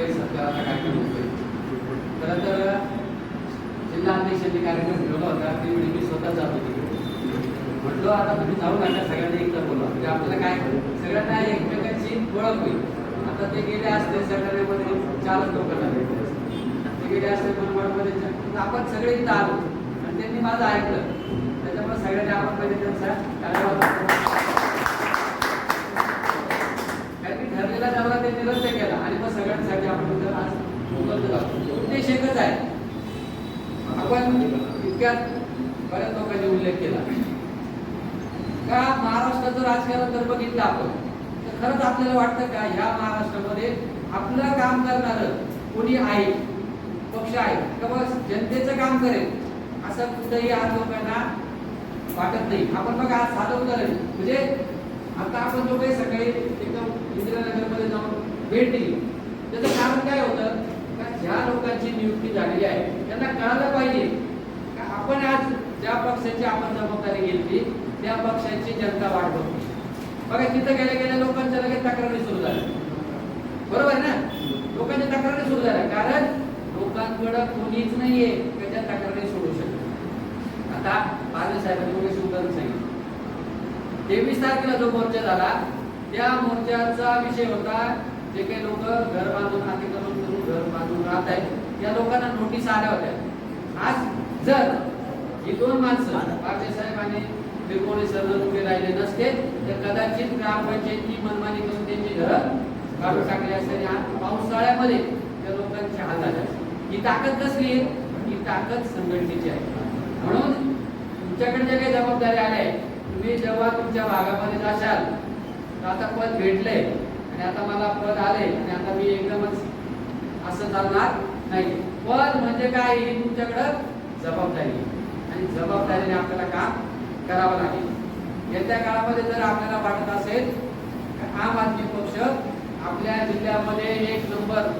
काही सत्काराचा कार्यक्रम होतोय खरं तर जिल्हा अध्यक्षांनी कार्यक्रम ठेवला होता त्यावेळी म्हणजे मी स्वतः जात होतो म्हटलं आता तुम्ही जाऊ नका सगळ्यांनी एकदा बोला म्हणजे आपल्याला काय सगळ्यांना एकमेकांची ओळख होईल. आता ते गेले असते सगळ्यांमध्ये चारच लोकांना भेटले ते गेले असते मनमाडमध्ये आपण सगळे इथं आलो. आणि त्यांनी माझं ऐकलं. त्याच्यामुळे सगळ्यांनी आपण पहिले त्यांचा धन्यवाद करतो. कारण की ठरलेला दौरा त्यांनी रद्द केला आणि मग सगळ्यांसाठी आपण इथं आज उपलब्ध राहतो उद्देश एकच आहे आपण इतक्यात बऱ्याच लोकांनी उल्लेख केला का महाराष्ट्राचं राजकारण जर बघितलं आपण. तर खरंच आपल्याला वाटतं का ह्या महाराष्ट्रामध्ये आपलं काम करणारं कोणी आहे? पक्ष आहे. किंवा बस जनतेचं काम करेल? असं कुठंही आज लोकांना वाटत नाही. आपण बघा आज साधं उदाहरण. म्हणजे आता आपण जो काही सकाळी एकदम इंदिरानगरमध्ये जाऊन भेट दिली. त्याचं कारण काय होतं? का ज्या लोकांची नियुक्ती झालेली आहे त्यांना कळालं पाहिजे. का आपण आज ज्या पक्षाची आपण जबाबदारी घेतली त्या पक्षाची जनता वाढ बघतो. बघा तिथं गेल्या गेल्या लोकांच्या लगेच तक्रारी सुरू झाल्या बरोबर आहे ना? लोकांच्या तक्रारी सुरू झाल्या. कारण लोकांकडं कोणीच नाहीये त्याच्या तक्रारी सोडू शकत आता बादल साहेबांनी वगैरे उदाहरण सांगितलं. तेवीस तारखेला जो मोर्चा झाला त्या मोर्चाचा विषय होता जे काही लोक घर बांधून अतिक्रमण करून घर बांधून राहत आहेत या लोकांना नोटीस आल्या होत्या. आज जर ही दोन माणसं पारदे साहेब आणि ते कोणी जर उभे राहिले नसते तर कदाचित ग्रामपंचायतची मनमानी करून त्यांची घरं काढून टाकली असते. आणि पावसाळ्यामध्ये त्या लोकांच्या हातात असते. ही ताकद कसली आहे? ही ताकद संघटनेची आहे. म्हणून तुमच्याकडे ज्या काही जबाबदाऱ्या आल्या तुम्ही जेव्हा तुमच्या भागामध्ये जाशाल तर आता पद भेटलंय आणि आता मला पद आले आणि आता मी एकदमच असं चालणार नाही. पद म्हणजे काय? ही तुमच्याकडं जबाबदारी आणि जबाबदारीने आपल्याला काम करावं लागेल. येत्या काळामध्ये जर आपल्याला वाटत असेल तर आम आदमी पक्ष आपल्या जिल्ह्यामध्ये एक नंबर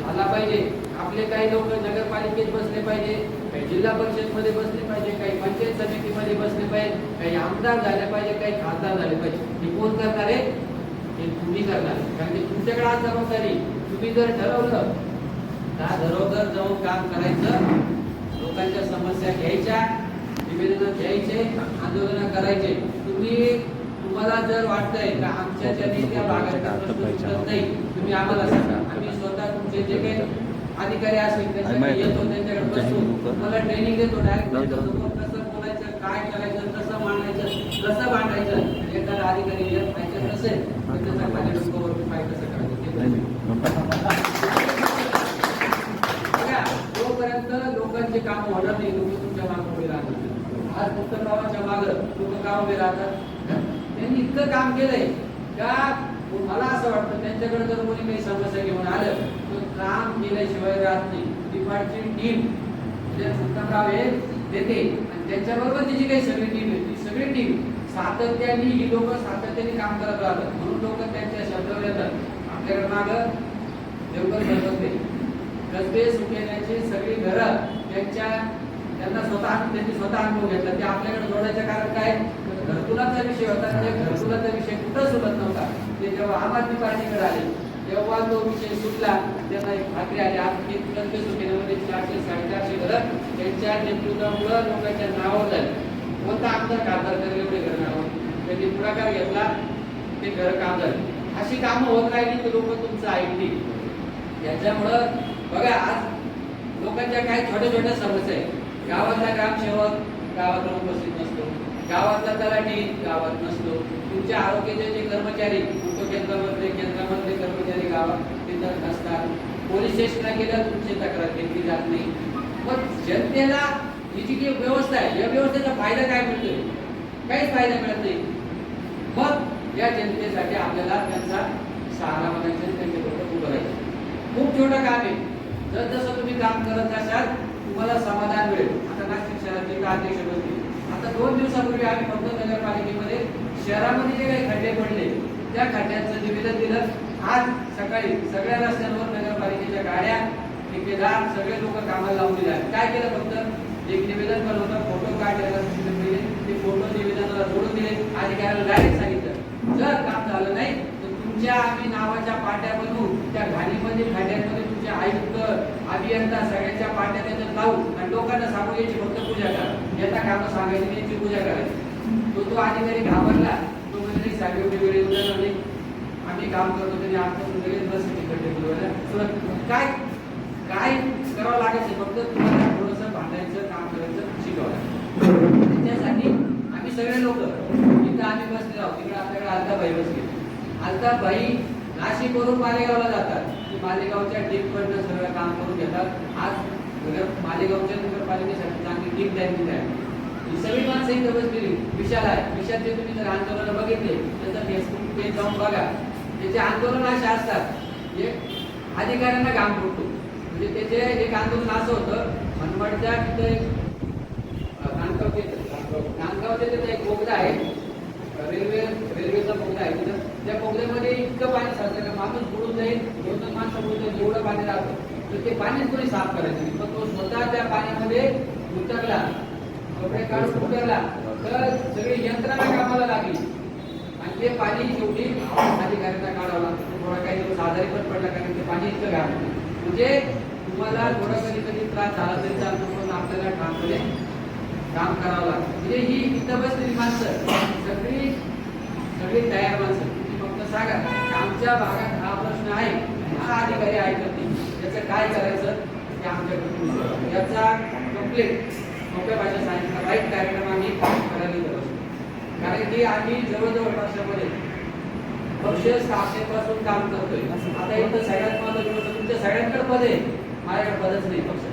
झाला पाहिजे. आपले काही लोक नगरपालिकेत बसले पाहिजे काही जिल्हा परिषदमध्ये बसले पाहिजे काही पंचायत समितीमध्ये बसले पाहिजे काही आमदार झाले पाहिजे काही खासदार झाले पाहिजे. हे कोण करणार? आहे हे तुम्ही करणार. कारण की तुमच्याकडे आज जबाबदारी तुम्ही जर ठरवलं त्या घरोघर जाऊन काम करायचं लोकांच्या समस्या घ्यायच्या निवेदन द्यायचे आंदोलन करायचे तुम्ही तुम्हाला जर वाटतंय का आमच्या ज्यांनी त्या भागाचा प्रश्न नाही तुम्ही आम्हाला सांगा आम्ही स्वतः तुमचे जे काही अधिकारी असेल त्यांच्याकडे येतो त्यांच्याकडे बसतो तुम्हाला ट्रेनिंग देतो डायरेक्ट कसं बोलायचं काय करायचं कसं मांडायचं कसं मांडायचं एखादा अधिकारी येत पाहिजे नसेल तर त्याचा खाली डोक्यावरती पाय कसं करायचं ते बघा, काम होणार नाही तुम्ही तुमच्या मागे उभे राहणार आज फक्त गावाच्या मागं लोक का उभे राहतात त्यांनी इतकं काम केलंय का मला असं वाटतं त्यांच्याकडे जर कोणी काही समस्या घेऊन आलं तर काम केल्याशिवाय राहत नाही. डिपार्टची टीम उत्तमराव हे देते आणि त्यांच्याबरोबर तिची काही सगळी टीम आहे. ती सगळी टीम सातत्याने ही लोक सातत्याने काम करत राहतात. म्हणून लोक त्यांच्या शब्दावर येतात. आपल्याकडे मागं देवकर बसले कसबे सुकेण्याची सगळी घरं त्यांच्या त्यांना स्वतः त्यांनी स्वतः अनुभव घेतला. ते आपल्याकडे जोडायचं कारण काय? घरकुलाचा विषय होता. म्हणजे त्या घरकुलाचा विषय कुठं सुटत नव्हता. ते जेव्हा आम आदमी पार्टीकडे आले तेव्हा तो विषय सुटला त्यांना एक खात्री आली. आज ते कसबे सुकेण्यामध्ये चारशे साडेचारशे घरं. त्यांच्या नेतृत्वामुळं लोकांच्या नावावर झाले. कोणता आमदार खासदार करेल एवढे घर नावावर. त्यांनी पुढाकार घेतला. ते घर काम झाले. अशी कामं होत राहिली की लोक तुमचं ऐकली याच्यामुळं बघा आज लोकांच्या काही छोट्या छोट्या समस्या आहेत. गावातला ग्रामसेवक गावात उपस्थित नसतो. गावातला तलाठी गावात नसतो. तुमच्या आरोग्याचे जे कर्मचारी उपकेंद्रामधले केंद्रामधले कर्मचारी गावात तिथं नसतात. पोलीस स्टेशनला गेलं तुमची तक्रार घेतली जात नाही. पण जनतेला ही जी काही व्यवस्था आहे या व्यवस्थेचा फायदा काय मिळतोय? काहीच फायदा मिळत नाही. मग या जनतेसाठी आपल्याला त्यांचा सहारा बनायचं त्यांच्याबरोबर उभं राहायचं. खूप छोटं काम आहे. जर जसं तुम्ही काम करत असाल तुम्हाला समाधान मिळेल. आता नाशिक शहराचे अध्यक्ष बनले आता दोन दिवसापूर्वी आम्ही फक्त नगरपालिकेमध्ये शहरामध्ये जे काही खड्डे पडले त्या खड्ड्यांचं निवेदन दिलं. आज सकाळी सगळ्या रस्त्यांवर नगरपालिकेच्या गाड्या ठेकेदार सगळे लोक कामाला लावून दिले आहेत. काय केलं फक्त? एक निवेदन बनवलं फोटो काढलेला दिले ते फोटो निवेदनाला जोडून दिले. अधिकाऱ्याला डायरेक्ट सांगितलं. जर काम झालं नाही तर तुमच्या आम्ही नावाच्या पाट्या बनवून त्या घाणीमध्ये खड्ड्यांमध्ये अभियंता सगळ्यांच्या पाट्या त्याच्यात लावू आणि लोकांना सांगू याची फक्त पूजा करा. येता काम सांगायची त्यांची याची पूजा करायची. तो तो अधिकारी घाबरला. तो म्हणजे साहेब वगैरे वेळ आम्ही काम करतो त्यांनी आमच्या लगेच बस तिकडे बोलवायला काय काय करावं लागायचं? फक्त तुम्हाला थोडंसं भांडायचं काम करायचं शिकवायला त्याच्यासाठी आम्ही सगळे लोक इथं आम्ही बसले आहोत. तिकडे आपल्याकडे अलकाबाई बसली. अलकाबाई नाशिकवरून मालेगावला जातात. की मालेगावच्या टीमकडनं सगळं काम करून घेतात. आज नगर मालेगावच्या नगरपालिकेसाठी चांगली टीम त्यांची आहे. ही सगळी माणसं इथं बसलेली. विशाल आहे. विशालचे तुम्ही जर आंदोलन बघितले त्याचं फेसबुक पेज जाऊन बघा. त्याचे आंदोलन असे असतात. एक अधिकाऱ्यांना काम करतो म्हणजे त्याचे एक आंदोलन असं होतं मनमाडच्या तिथं एक अं, नांदगाव ते- नांदगावच्या तिथं एक बोगदा आहे. रेल्वे रेल्वेचा बोगदा आहे. तिथं त्या बोगद्यामध्ये इतकं पाणी साचलं का माणूस बुडून जाईल दोन दोन माणसं बुडून जाईल एवढं पाणी राहतं. तर ते पाणीच कोणी साफ करायचं पण तो स्वतः त्या पाण्यामध्ये उतरला. कपडे काढून उतरला. तर सगळी यंत्रणा कामाला लागली. आणि ते पाणी शेवटी अधिकाऱ्यांना काढावं थोडा काही दिवस आजारी पण पडला कारण ते पाणी इतकं घाण म्हणजे तुम्हाला थोडा कधी कधी त्रास झाला तरी चालतो पण आपल्याला ठामपणे काम करावं लागतं. म्हणजे ही इथं बसलेली माणसं सगळी सगळी तयार माणसं तुम्ही फक्त सांगा आमच्या भागात हा प्रश्न आहे हा अधिकारी ऐकत नाही. त्याचं काय करायचं? ते आमच्याकडून याचा कंप्लेंट सोप्या भाषेत सांगितलं. वाईट कार्यक्रम आम्ही करायला गरज कारण की आम्ही जवळजवळ वर्षामध्ये पक्ष स्थापनेपासून काम करतोय. आता इथं सगळ्यात महत्वाची गोष्ट म्हणजे तुमच्या सगळ्यांकडे पद आहे माझ्याकडे पदच नाही पक्ष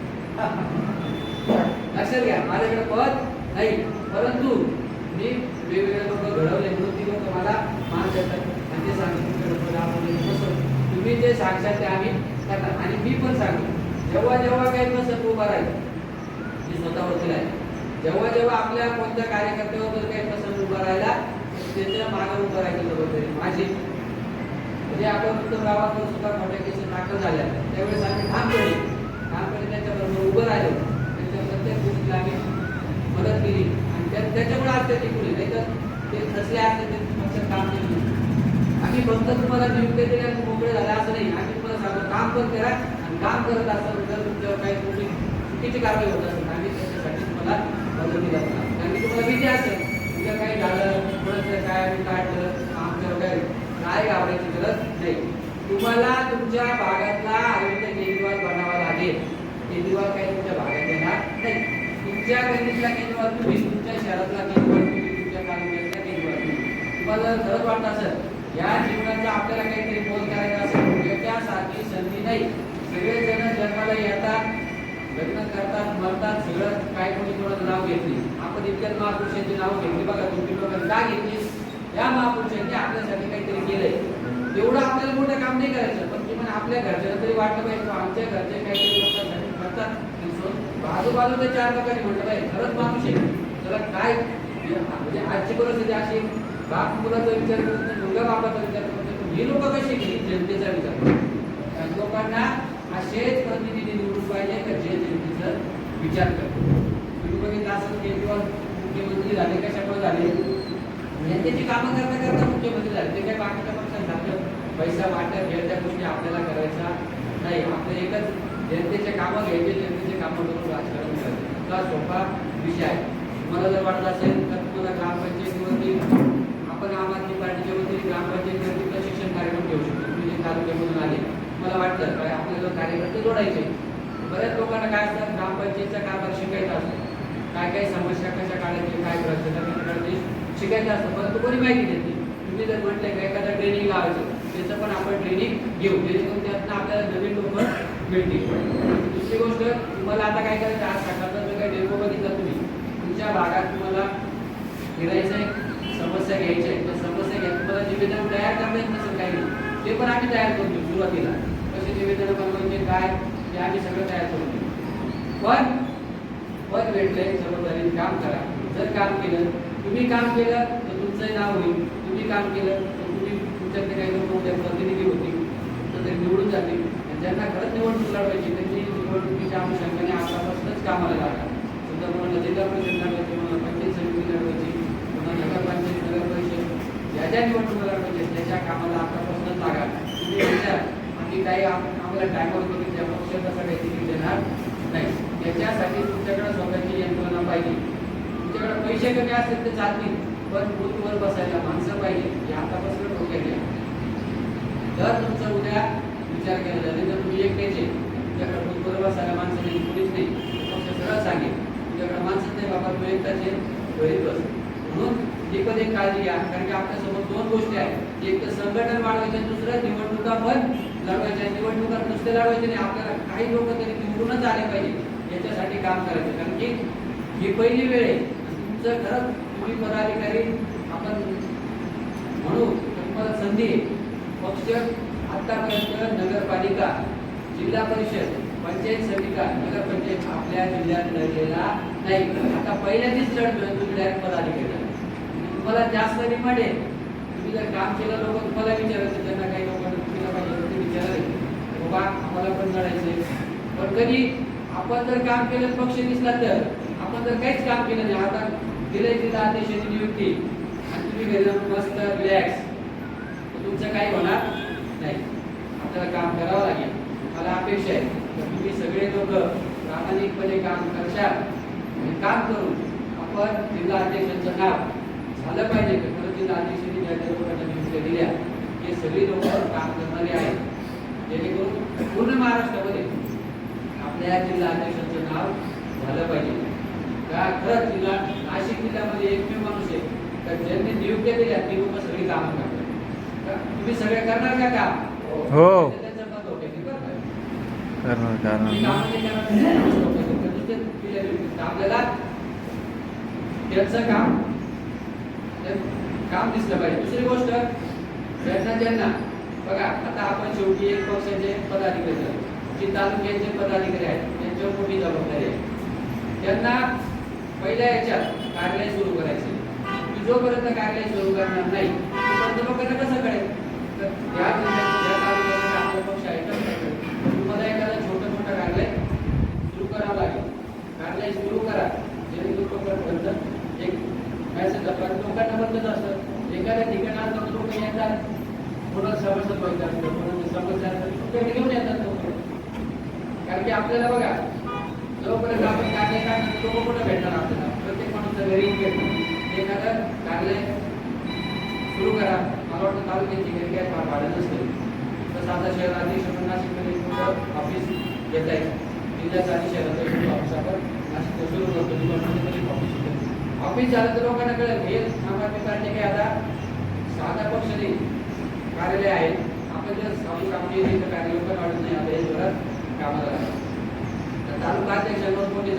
लक्षात घ्या माझ्याकडे पद नाही. परंतु मी वेगवेगळे लोक घडवले म्हणून ती लोक मला मान देतात. आणि ते सांगितलं तुम्ही जे सांगशाल ते आम्ही करणार. आणि मी पण सांगतो जेव्हा जेव्हा काही प्रसंग उभा राहील मी स्वतः वकील आहे जेव्हा जेव्हा आपल्या कोणत्या कार्यकर्त्यावर जर काही प्रसंग उभा राहिला त्याच्यामागे उभं राहिलं जबाबदारी माझी. म्हणजे आपण उत्तम गावाकडे सुद्धा मोठ्या केसेस दाखल झाल्या. त्यावेळेस आम्ही ठामपणे ठामपणे त्याच्याबरोबर उभं राहिलो. गोष्टीला आम्ही मदत केली. आणि त्या- त्याच्यामुळे आज ते टिकून नाही तर ते फसले असते ते पक्षात काम केलं आम्ही फक्त तुम्हाला नियुक्त केल्या मोकळे झाले असं नाही. आम्ही तुम्हाला सांगतो काम पण करा आणि काम करत असाल जर तुमच्यावर काही चुकी चुकीची कारवाई होत असेल आम्ही त्याच्यासाठी तुम्हाला मदतीला असणार. कारण की तुम्हाला भीती असेल तुमच्या काही झालं थोडंसं काय आम्ही काढलं आमच्यावर काय काय घाबरायची गरज नाही. तुम्हाला तुमच्या भागातला आरोग्य निर्वाह बनावा लागेल केंद्रवाल काही तुमच्या भागात येणार नाही तुमच्या गणितला केंद्र तुम्ही तुमच्या शहरातला केंद्र तुम्ही तुमच्या तालुक्यातला केंद्रवाल तुम्हाला जर खरंच वाटत असेल या जीवनाचा आपल्याला काहीतरी बोल करायचा असेल म्हणजे याच्यासारखी संधी नाही. सगळेजण जन्माला येतात लग्न करतात मरतात सगळं काय कोणी कोणाचं नाव घेतली आपण इतक्यात महापुरुषांची नाव घेतली बघा तुम्ही लोक का घेतली या महापुरुषांनी आपल्यासाठी काहीतरी केलंय. तेवढं आपल्याला मोठं काम नाही करायचं पण किमान आपल्या घरच्यांना तरी वाटलं पाहिजे आमच्या घरचे काहीतरी लोकांसाठी करतात. आजूबाजूच्या चार लोकांनी म्हटलं पाहिजे खरंच माणूस आहे. त्याला काय? म्हणजे आजची परिस्थिती अशी बाप मुलाचा विचार करत नाही मुलगा बापाचा विचार करत नाही. ही लोक कशी केली जनतेचा विचार? करतात. लोकांना असेच प्रतिनिधी निवडून पाहिजे का जे जनतेचा विचार करतो तुम्ही बघितलं असं केजरीवाल मुख्यमंत्री झाले कशामुळे झाले जनतेची कामं करता करता मुख्यमंत्री झाले. ते काही बाकीच्या पक्षात झालं पैसा वाटत घ्यायच्या गोष्टी आपल्याला करायचा नाही. आपलं एकच जनतेचे कामं घ्यायचे जनते कामं करून राजकारण करायचं इतका सोपा विषय आहे. तुम्हाला जर वाटत असेल तर तुम्हाला ग्रामपंचायतीवरती आपण आम आदमी पार्टीच्या वतीने ग्रामपंचायतीवरती प्रशिक्षण कार्यक्रम घेऊ शकतो. तुम्ही जे तालुक्यामधून आले मला वाटतं काय आपल्याला कार्यकर्ते जोडायचे बऱ्याच लोकांना काय असतात ग्रामपंचायतचा कारभार शिकायचा असतो. काय काय समस्या कशा काढायची काय भ्रष्टाचार शिकायचं असतं. परंतु कोणी माहिती देते तुम्ही जर म्हटलं का एखादा ट्रेनिंग लावायचं त्याचं पण आपण ट्रेनिंग घेऊ. जेणेकरून त्यातनं आपल्याला नवीन लोक मिळतील. दुसरी गोष्ट तुम्हाला आता काय करायचं आज सकाळचा जो काही डेमो बघितला तुम्ही. तुमच्या भागात तुम्हाला फिरायचं आहे समस्या घ्यायच्या आहेत. त्या समस्या घ्या तुम्हाला निवेदन तयार करता येत नसेल काही. नाही ते पण आम्ही तयार करतो सुरुवातीला. कसे निवेदन बनवायचे काय ते आम्ही सगळं तयार करतो पण पण पद भेटलंय जबाबदारी काम करा. जर काम केलं तुम्ही काम केलं तर तुमचंही नाव होईल. तुम्ही काम केलं तर तुम्ही तुमच्याकडे काही लोक प्रतिनिधी होतील. तर ते निवडून जातील. ज्यांना खरंच निवडणूक लढवायची त्यांची निवडणुकीच्या अनुषंगाने आतापासूनच कामाला लागला समजा कोणाला जिल्हा परिषद लढवायची कोणाला पंचायत समिती लढवायची कोणाला नगरपंचायत नगर परिषद ज्या ज्या निवडणुका लढवायच्या त्याच्या कामाला आतापासूनच लागा तुम्ही काही आम्हाला टायमवर करून त्या पक्षात असं तिकीट देणार नाही त्याच्यासाठी तुमच्याकडे स्वतःची यंत्रणा पाहिजे. तुमच्याकडे पैसे कमी असेल तर चालतील पण बूथवर बसायला माणसं पाहिजे हे आतापासून डोक्यात घ्या. जर तुमचं उद्या विचार केला जाते तर तुम्ही एकटेच एकट्याचे तुमच्याकडे बूथवर बसायला माणसं नाही कोणीच नाही. पक्ष सरळ सांगेल तुझ्याकडे माणसं नाही बाबा तू एकटाचे घरी बस. म्हणून ही एक काळजी घ्या कारण की आपल्यासमोर दोन गोष्टी आहेत. एक तर संघटन वाढवायचे दुसरं निवडणुका पण लढवायच्या निवडणुका नुसते लढवायचे नाही आपल्याला काही लोक तरी निवडूनच आले पाहिजे याच्यासाठी काम करायचं. कारण की ही पहिली वेळ आहे. तुमचं खरंच तुम्ही पदाधिकारी आपण म्हणू तर तुम्हाला संधी आहे. पक्ष आतापर्यंत नगरपालिका जिल्हा परिषद पंचायत समिती नगरपंचायत आपल्या जिल्ह्यात लढलेला नाही. आता पहिल्यांदाच लढतोय तुम्ही डायरेक्ट पदाधिकारी तुम्हाला जास्त डिमांड आहे. तुम्ही जर काम केलं लोक तुम्हाला विचारायचं त्यांना काही लोकांना तुम्ही पाहिजे ते विचारायचं बाबा आम्हाला पण लढायचंय पण कधी आपण जर काम केलं पक्ष दिसला तर आपण जर काहीच काम केलं नाही आता दिले तिला अध्यक्षाची नियुक्ती. आणि तुम्ही घरी जाऊन मस्त रिलॅक्स तुमचं काही होणार नाही. आपल्याला काम करावं लागेल. मला अपेक्षा आहे. की तुम्ही सगळे लोक प्रामाणिकपणे काम करशाल आणि काम करून आपण जिल्हा अध्यक्षांचं नाव झालं पाहिजे. की खरं जिल्हा अध्यक्षांनी ज्या ज्या लोकांना नियुक्त्या दिल्या हे सगळी लोक काम करणारे आहेत. जेणेकरून पूर्ण महाराष्ट्रामध्ये आपल्या जिल्हा अध्यक्षांचं नाव झालं पाहिजे. का खरंच जिल्हा नाशिक जिल्ह्यामध्ये एकमेव माणूस आहे. तर ज्यांनी नियुक्त्या दिल्या ती लोक सगळी कामं करतात. तुम्ही सगळे करणार का काम? हो. नियुक्त्या. कारण. आपल्याला त्यांचं काम काम दिसलं पाहिजे. दुसरी गोष्ट ज्यांना ज्यांना बघा आता आपण शेवटी एक पक्षाचे पदाधिकारी झालो. जे तालुक्याचे पदाधिकारी आहेत त्यांच्यावर मोठी जबाबदारी आहे. त्यांना पहिल्या याच्यात कार्यालय सुरू करायचे. की जोपर्यंत कार्यालय सुरू करणार नाही तोपर्यंत लोकांना कसं कळेल? तर या जिल्ह्यात ज्या तालुक्यामध्ये आपला पक्ष आहे तर काय कळेल? तर तुम्हाला एखादं छोटं मोठं कार्यालय सुरू करावं लागेल कार्यालय सुरू करा जेणेकरून लोकांपर्यंत एक मॅसेज आपण लोकांना बदलत असतं एखाद्या ठिकाणात लोक येतात कोणाला समस्या पाहिजे असतं कोणाला समस्या असतात तुमच्याकडे घेऊन येतात लोक कारण की आपल्याला बघा जोपर्यंत आपण कार्य काढणार तो कुठं भेटणार आपल्याला प्रत्येक माणूस घरी भेटणार एखादं कार्यालय सुरू करा मला वाटतं काल त्यांची घरी काय फार भाडं नसतं तसं आता शहरातील शहर नाशिकमध्ये मोठं ऑफिस घेत आहे. जिल्ह्याचं आणि शहराचं एक ऑफिस आपण नाशिक सुरू करतो. डिपार्टमेंटमध्ये ऑफिस होतं ऑफिस झालं तर लोकांना कळेल. हे आम आदमी पार्टी काय आता साधा पक्ष नाही कार्यालय आहे. आपण जर साधू काम केली तर कार्य लोक काढत नाही. आता हे जोरात कामाला लागतात. तर तालुका अध्यक्षांवर कोणी